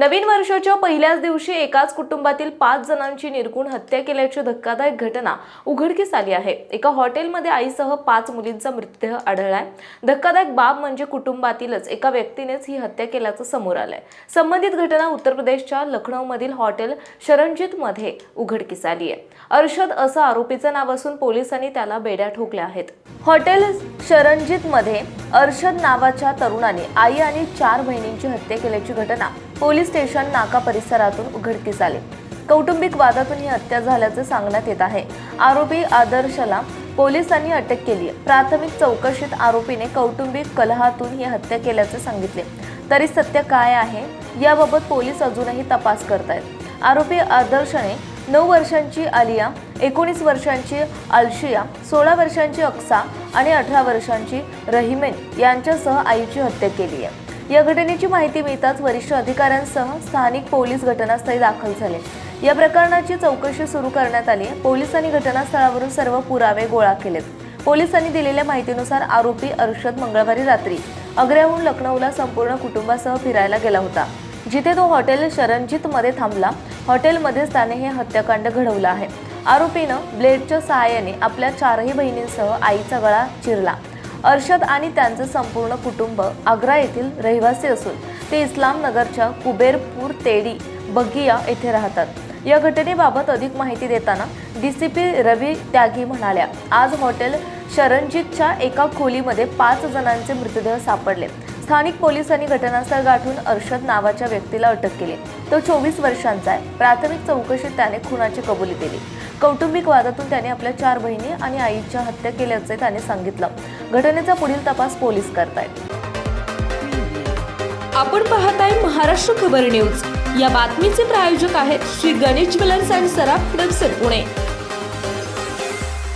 नवीन वर्षाच्या पहिल्याच दिवशी एकाच कुटुंबातील पाच जणांची निर्गुण हत्या केल्याची धक्कादायक घटना उघडकीस आली आहे. एका हॉटेलमध्ये आईसह पाच मुलींचा मृतदेह आढळलाय. धक्कादायक बाब म्हणजे कुटुंबातीलच एका व्यक्तीनेच ही हत्या केल्याचं समोर आलंय. संबंधित घटना उत्तर प्रदेशच्या लखनौमधील हॉटेल शरणजितमध्ये उघडकीस आली आहे. अर्षद असं आरोपीचं नाव असून पोलिसांनी त्याला बेड्या ठोकल्या आहेत. हॉटेल शरणजितमध्ये अर्शद नावाच्या तरुणाने आई आणि चार बहिणींची हत्या केल्याची घटना पोलीस स्टेशन नाका परिसरातून उघडकीस आली. कौटुंबिक वादातून ही हत्या झाल्याचे सांगण्यात येत आहे. आरोपी आदर्शला पोलिसांनी अटक केली प्राथमिक चौकशीत आरोपीने कौटुंबिक कलहातून ही हत्या केल्याचे सांगितले. तरी सत्य काय आहे? याबाबत पोलीस अजूनही तपास करत आहेत आरोपी आदर्शने नऊ वर्षांची आलिया एकोणीस वर्षांची अल्शिया सोळा वर्षांची अक्सा आणि अठरा वर्षांची रहिमेन यांच्यासह आईची हत्या केली आहे. या घटनेची माहिती मिळताच वरिष्ठ अधिकाऱ्यांसह स्थानिक पोलीस घटनास्थळी दाखल झाले. या प्रकरणाची चौकशी सुरू करण्यात आली. पोलिसांनी घटनास्थळावरून सर्व पुरावे गोळा केलेत. पोलिसांनी दिलेल्या माहितीनुसार आरोपी अर्षद मंगळवारी रात्री आग्र्याहून लखनौला संपूर्ण कुटुंबासह फिरायला गेला होता. जिथे तो हॉटेल शरणजीतमध्ये थांबला. हॉटेलमध्येच त्याने हे हत्याकांड घडवलं आहे. आरोपीनं ब्लेडच्या सहाय्याने आपल्या चारही बहिणींसह आईचा गळा चिरला. अर्षद आणि त्यांचं संपूर्ण कुटुंब आग्रा येथील रहिवासी असून ते इस्लामनगरच्या कुबेरपूर तेडी बगिया येथे राहतात. या घटनेबाबत अधिक माहिती देताना V C P Ravi Tyagi म्हणाल्या आज हॉटेल शरणजीतच्या एका खोलीमध्ये पाच जणांचे मृतदेह सापडले. स्थानिक पोलिसांनी घटनास्थळ गाठून अर्षद नावाच्या व्यक्तीला अटक केली. तो चोवीस वर्षांचा आहे. प्राथमिक चौकशीत त्याने खुनाची कबुली दिली. कौटुंबिक वादातून त्याने आपल्या चार बहिणी आणि आईच्या हत्या केल्याचे त्याने सांगितलं. घटनेचा पुढील तपास पोलीस करतायत. आपण पाहताय महाराष्ट्र खबर न्यूज. या बातमीचे प्रायोजक आहेत श्री गणेश ज्वेलर्स अँड सराफ हडपसर पुणे.